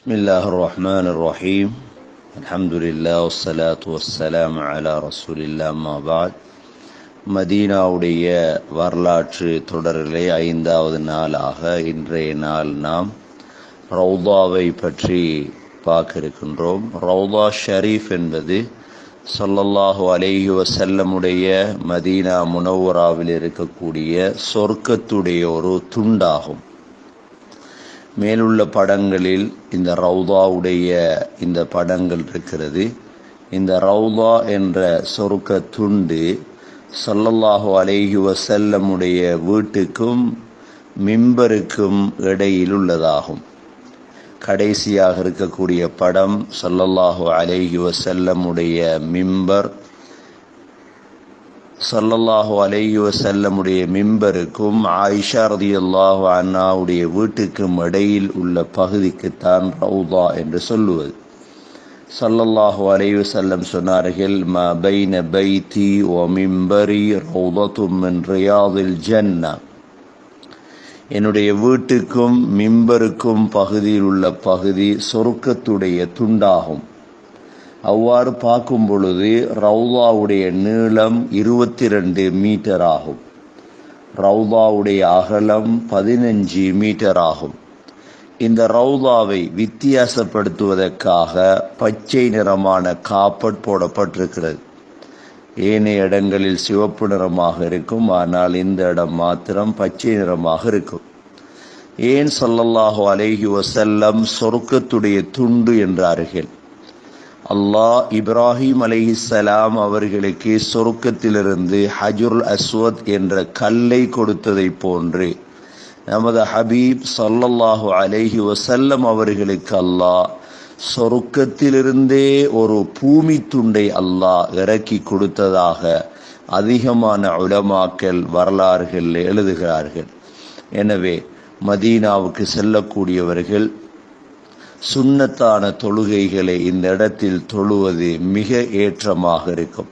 بسم الله الرحمن الرحيم الحمد لله والصلاة والسلام على رسول الله ما بعد மதீனாவுடைய வரலாற்று தொடரிலே ஐந்தாவது நாளாக இன்றைய நாள் நாம் ரவுதாவை பற்றி பார்க்க இருக்கின்றோம் ரவுதா ஷரீஃப் என்பது சொல்லல்லாஹு அலைஹி வசல்லமுடைய மதீனா முனவராவில் இருக்கக்கூடிய சொர்க்கத்துடைய ஒரு துண்டாகும் மேலுள்ள படங்களில் இந்த ரவுதாவுடைய இந்த படங்கள் இருக்கிறது. இந்த ரவுதா என்ற சொருக்க துண்டு சொல்லல்லாஹு அலைஹி வசல்லமுடைய வீட்டுக்கும் மிம்பருக்கும் இடையில் உள்ளதாகும். கடைசியாக இருக்கக்கூடிய படம் சொல்லல்லாஹு அலைஹி வசல்லமுடைய மிம்பர் சல்லல்லாஹு அலைஹி வசல்லமுடைய மிம்பருக்கும் ஆயிஷா ரதியல்லாஹு அண்ணாவுடைய வீட்டுக்கும் இடையில் உள்ள பகுதிக்குத்தான் ரவுதா என்று சொல்லுவது. சல்லல்லாஹு அலைஹி வசல்லம் சொன்னார்கள் ம பைன பைத்தி ஓ மிம்பரி ரவுதத்தும் ரியாதில் ஜன்னா. என்னுடைய வீட்டுக்கும் மிம்பருக்கும் பகுதியில் உள்ள பகுதி சொருக்கத்துடைய துண்டாகும். அவ்வாறு பார்க்கும் பொழுது ரவுதாவுடைய நீளம் இருபத்தி ரெண்டு மீட்டர் ஆகும். ரவுதாவுடைய அகலம் பதினஞ்சு மீட்டர் ஆகும். இந்த ரவுதாவை வித்தியாசப்படுத்துவதற்காக பச்சை நிறமான காப்பட் போடப்பட்டிருக்கிறது. ஏனைய இடங்களில் சிவப்பு நிறமாக இருக்கும் ஆனால் இந்த இடம் மாத்திரம் பச்சை நிறமாக இருக்கும். ஏன் சொல்லல்லாஹோ அலேஹி வசல்லம் சொருக்கத்துடைய துண்டு என்றார்கள் அல்லாஹ் இப்ராஹிம் அலைஹிசலாம் அவர்களுக்கு சொருக்கத்திலிருந்து ஹஜுல் அஸ்வத் என்ற கல்லை கொடுத்ததை போன்று. நமது ஹபீப் சல்லல்லாஹு அலைஹி வசல்லம் அவர்களுக்கு அல்லாஹ் சொருக்கத்திலிருந்தே ஒரு பூமி துண்டை அல்லாஹ் இறக்கி கொடுத்ததாக அதிகமான உலமாக்கல் வரலாறுகள் எழுதுகிறார்கள். எனவே மதீனாவுக்கு செல்லக்கூடியவர்கள் சுண்ணத்தான தொழுகைகளை இந்த இடத்தில் தொழுவது மிக ஏற்றமாக இருக்கும்.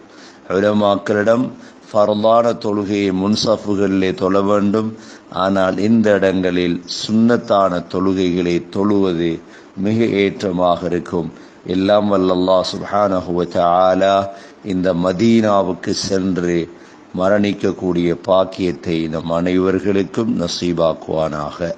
உலமாக்களிடம் ஃபர்தான தொழுகையை முன்சஃபுகளிலே தொழ வேண்டும். ஆனால் இந்த இடங்களில் சுண்ணத்தான தொழுகைகளை தொழுவது மிக ஏற்றமாக இருக்கும். எல்லாம் வல்லல்லா சுஹானஹுவ ஆலா இந்த மதீனாவுக்கு சென்று மரணிக்கக்கூடிய பாக்கியத்தை நம் அனைவர்களுக்கும் நசீபாக்குவானாக.